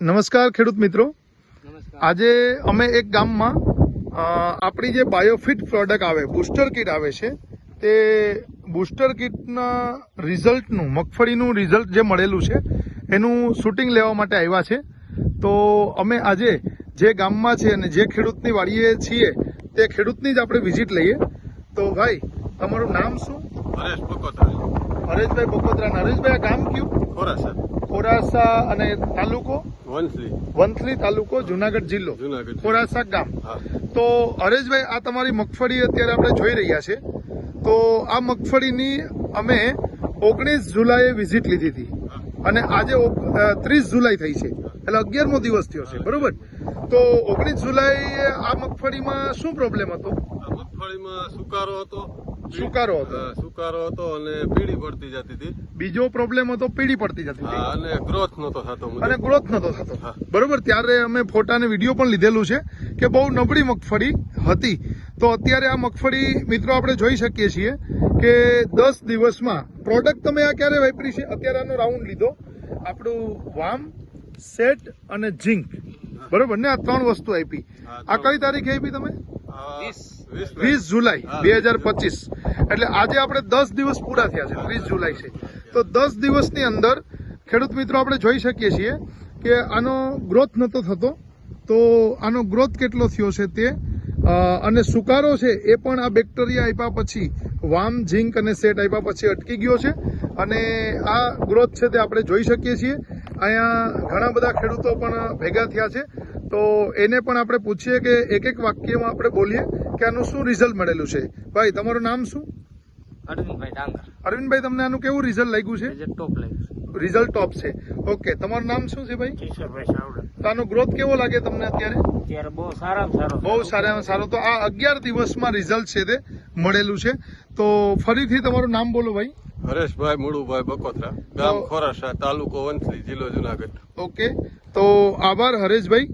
નમસ્કાર ખેડૂત મિત્રો. આજે અમે એક ગામમાં આપણી જે બાયોફિટ પ્રોડક્ટ આવે બુસ્ટર કીટ આવે છે તે બુસ્ટર કીટના રિઝલ્ટનું મગફળીનું રિઝલ્ટ જે મળેલું છે એનું શૂટિંગ લેવા માટે આવ્યા છે. તો અમે આજે જે ગામમાં છે અને જે ખેડૂતની વાડીએ છીએ તે ખેડૂતની જ આપણે વિઝિટ લઈએ. તો ભાઈ તમારું નામ શું? હરેશ બકોત્રા હરેશભાઈ બકોત્રા હરેશભાઈ આ ગામ કયું? ખોરાસર. ખોરાસા અને તાલુકો? વંથલી. તાલુકો જુનાગઢ જિલ્લો. જુનાગઢ ખોરાસા ગામ. તો હરેશભાઈ આ તમારી મગફળી અત્યારે આપણે જોઈ રહ્યા છે. તો આ મગફળીની અમે ઓગણીસ જુલાઈએ વિઝિટ લીધી હતી. અને આજે ત્રીસ જુલાઈ થઈ છે. એટલે અગિયારમો દિવસ થયો છે. બરોબર? તો ઓગણીસ જુલાઈએ આ મગફળીમાં શું પ્રોબ્લેમ હતો? મગફળીમાં સુકારો હતો. સુકારો હતો. સુકારો હતો અને પીળી પડતી જતી હતી. બીજો પ્રોબ્લેમ હતો પીળી પડતી જતી હતી. અને ગ્રોથ નતો થતો અને ગ્રોથ નતો થતો. બરોબર? ત્યારે અમે ફોટા વીડિયો પણ લીધેલું છે કે બહુ નબળી મગફળી હતી. તો અત્યારે આ મગફળી મિત્રો આપણે જોઈ શકીએ છીએ કે દસ દિવસમાં પ્રોડક્ટ તમે આ ક્યારે વાપરી છે? અત્યારે આનો રાઉન્ડ લીધો. આપણું વામ સેટ અને ઝીંક બરોબર ને? આ ત્રણ વસ્તુ આપી. આ કઈ તારીખે આપી તમે? વીસ. જુલાઈ. બે હજાર પચીસ. એટલે આજે આપણે દસ દિવસ પૂરા થયા છે ત્રીસ જુલાઈ છે. તો દસ દિવસની અંદર ખેડૂત મિત્રો આપણે જોઈ શકીએ છીએ કે આનો ગ્રોથ નહોતો થતો. તો આનો ગ્રોથ કેટલો થયો છે તે અને સુકારો છે એ પણ આ બેક્ટેરિયા આપ્યા પછી વામ ઝીંક અને સેટ આપ્યા પછી અટકી ગયો છે. અને આ ગ્રોથ છે તે આપણે જોઈ શકીએ છીએ. અહીંયા ઘણા બધા ખેડૂતો પણ ભેગા થયા છે. તો એને પણ આપણે પૂછીએ કે એક એક વાક્યમાં આપણે બોલીએ કે આનું શું રિઝલ્ટ મળેલું છે. ભાઈ તમારું નામ શું? અરવિંદભાઈ ડાંગર. અરવિંદભાઈ તમને આનું કેવું રિઝલ્ટ લાગ્યું છે? ટોપ લાગ્યું રિઝલ્ટ ટોપ છે. ઓકે તમારું નામ શું છે ભાઈ? કિશોરભાઈ તો આનો ગ્રોથ કેવો લાગે તમને અત્યારે? અત્યારે બહુ સારામાં સારો. બહુ સારામાં સારો. તો આ અગિયાર દિવસમાં રિઝલ્ટ છે તે મળેલું છે. તો ફરીથી તમારું નામ બોલો ભાઈ. હરેશભાઈ મુળુભાઈ બકોત્રા ગામ ખોરાસા તાલુકો વંથલી જિલ્લો જુનાગઢ. ઓકે તો આભાર હરેશભાઈ.